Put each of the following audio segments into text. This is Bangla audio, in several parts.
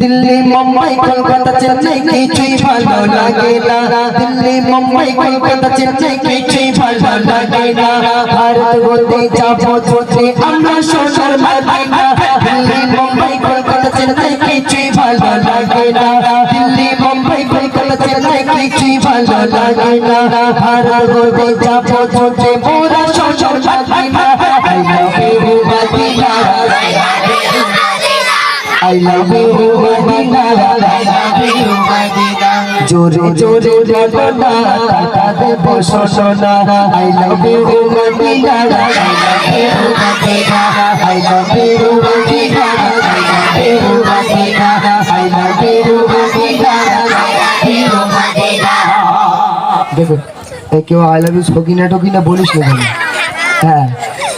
দিল্লি, মুম্বাই, কলকাতা, চেন্নাই, কিছুই ভালো লাগে না। দিল্লি, মুম্বাই, কলকাতা, চেন্নাই, কিছুই ভালো লাগে না। ভারত হতে যাব ছুটে আমরা সোনার মদিনা দিল্লি, মুম্বাই, কলকাতা, চেন্নাই, কিছুই ভালো লাগে না। দিল্লি, মুম্বাই, কলকাতা, চেন্নাই, কিছুই ভালো লাগে না। ভারত হতে যাব ছুটে মোরা সোনার Medina I love you Medina I love you. জোরে জোরে ঘটনা টাকা দেব শোষণা I love you Medina I love you I love you Medina I love you বলিস না হ্যাঁ।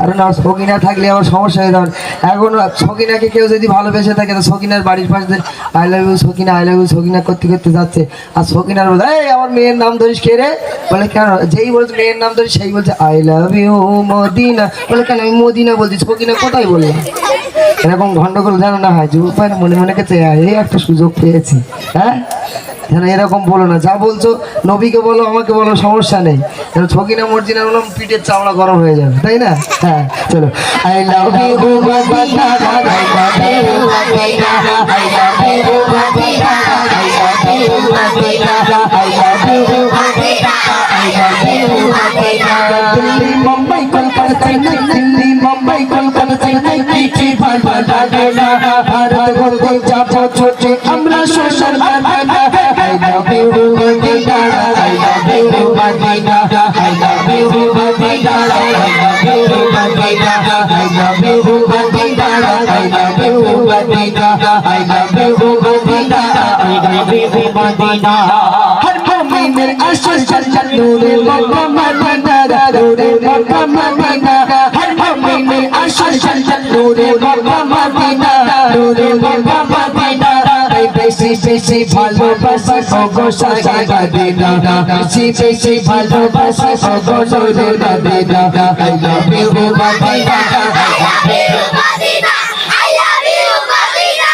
কারণ আর সকিনা থাকলে আমার সমস্যা হয়ে যাবে। এখন সকিনাকে কেউ যদি ভালোবেসে থাকে, তো সকিনার বাড়ির পাশে I love you Sakina I love you Sakina করতে করতে যাচ্ছে। আর সকিনার বলে এই, আমার মেয়ের নাম ধরিস কে রে? বলে, কেন? যেই বলছে, মেয়ের নাম ধরিস, সেই বলছে আই লাভ ইউ মদিনা। বলে, কেন? আমি মদিনা বলছি সকিনা কোথায় বললাম এরকম গন্ডগোল যেন না হয় যুবক ভাই মনে মনে কাছে এই একটা সুযোগ পেয়েছি। হ্যাঁ? যেন এরকম বলো না, যা বলছো, নবীকে বলো, আমাকে বলো, সমস্যা নেই। যেন ছকিনা মর্জিনা বললাম, পিঠের চামড়া গরম হয়ে যাবে, তাই না? হ্যাঁ চলো। I love you Medina I love you Medina I love you Medina I love you Medina I love you Medina I love you Medina Delhi Mumbai Kolkata Chennai Delhi Mumbai Kolkata Chennai কিছু ভালো লাগে না ভারত বলতে যাব ছোটে আমরা সোশ্যাল মাধ্যমে I love I love you, Madina. I love you, Madina. I love you, Madina. I love you, Madina. हर मोमिन अशर जल नूरे मक्का मदीना नूरे मक्का मदीना हर मोमिन अशर जल नूरे मक्का मदीना বেশি বেশি ভালোবাসি ওগো সাজা দিনা বেশি বেশি ভালোবাসি ওগো নুরে দিনা আই লাভ ইউ মদিনা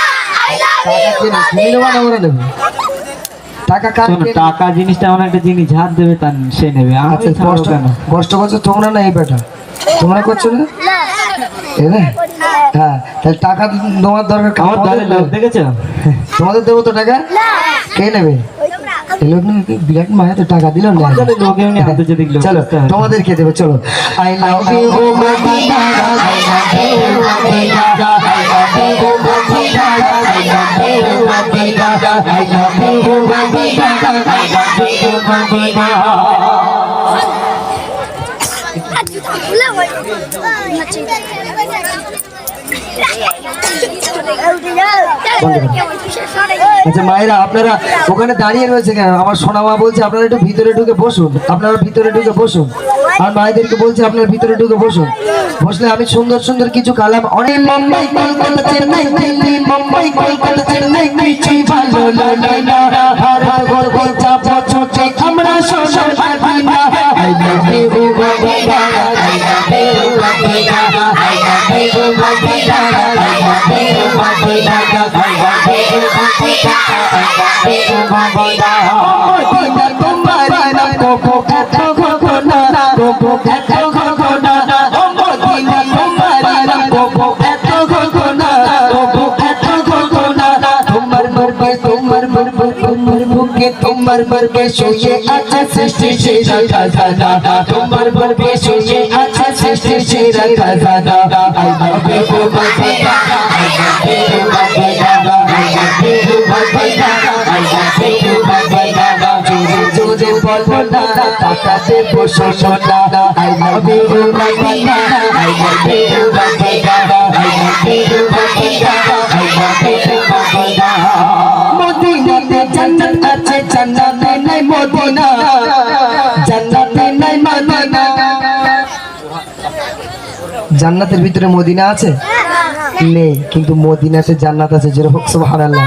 টাকা কার শোনো, টাকা জিনিসটা এমন একটা জিনিস হাত দেবে তার সে নেবে। আচ্ছা কষ্ট কষ্ট করছ তোমরা না এই বেটা? তোমরা করছ না? হ্যাঁ তাহলে টাকা তোমার দরকার আমার দলে লোক দেখেছ তোমাদের দেবো তো টাকা কে নেবে এই লোক নাকি বিরাট মায়া তো টাকা দিল না চলো। তোমাদেরকে দেবো চলো I love you Medina I love you Medina আচ্ছা মায়েরা, আপনারা ওখানে দাঁড়িয়ে রয়েছে কেন? আমার সোনা মা বলছে, আপনারা একটু ভিতরে ঢুকে বসুন। আপনারা ভিতরে ঢুকে বসুন। আর মায়েদেরকে বলছে, আপনারা ভিতরে ঢুকে বসুন। বসলে আমি সুন্দর সুন্দর কিছু কালাম। অনেক মুম্বাই, কলকাতা, চেন্নাই, দিল্লি, মুম্বাই, কলকাতা, চেন্নাই কিছুই ভালো আমরা মদিনা तुमर पर बेशो ये अच्छा सृष्टि से रखा दादा तुमर पर बेशो ये अच्छा सृष्टि से रखा दादा आई बाबे को बता आई बाबे को बता জান্নাতের ভিতরে মদিনা আছে নেই কিন্তু মদিনা মদিনাতে জান্নাত আছে যেরকম সুবহানাল্লাহ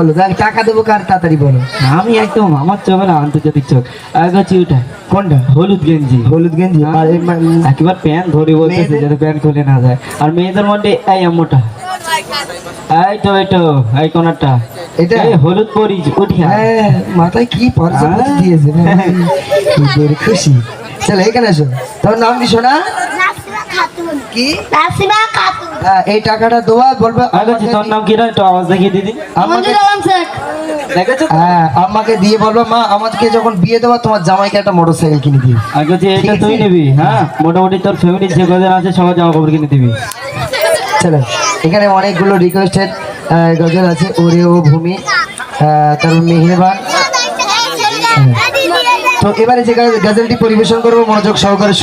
বলো দেখ টাকা দেবো কার তাড়াতাড়ি বলো? আমি একদম আমার চোখে না আন্তর্জাতিক চোখ। এক হচ্ছে ওটা কোনটা? হলুদ গেঞ্জি। হলুদ গেঞ্জি আর একবার প্যান ধরে বলতেছে? যাতে প্যান্ট খুলে না যায়। আর মেয়েদের মধ্যে এই আম্মুটা। এই তো এই তো এই কোনারটা। এটা? হলুদ পরি উঠিয়া। হ্যাঁ মাথায় কি পরচা হ্যাঁ। দিয়েছে কি করে খুশি। চলো এখানে এসো তোমার নাম কি শোনা কি? নাসিমা খাতুন। হ্যাঁ, এই টাকাটা দেওয়া বলবে হচ্ছে তোর নাম কি রে? একটু আওয়াজ দেখিয়ে দিদি। আমাকে আলম শেখ দেখেছ হ্যাঁ আমাকে দিয়ে বলবে মা আমাকে যখন বিয়ে দেওয়া তোমার জামাইকে একটা মোটর সাইকেল কিনে এটা তুই নিবি হ্যাঁ? মোটামুটি তোর ফ্যামিলি যে কজন আছে সবার জামা কাপড় কিনে দিবি। চলো এখানে অনেকগুলো রিকোয়েস্টেড গজল আছে ওরে ও ভূমি তারপর মেহেরবান। তো এবারে যে গজলটি পরিবেশন করব মনোযোগ সহকারে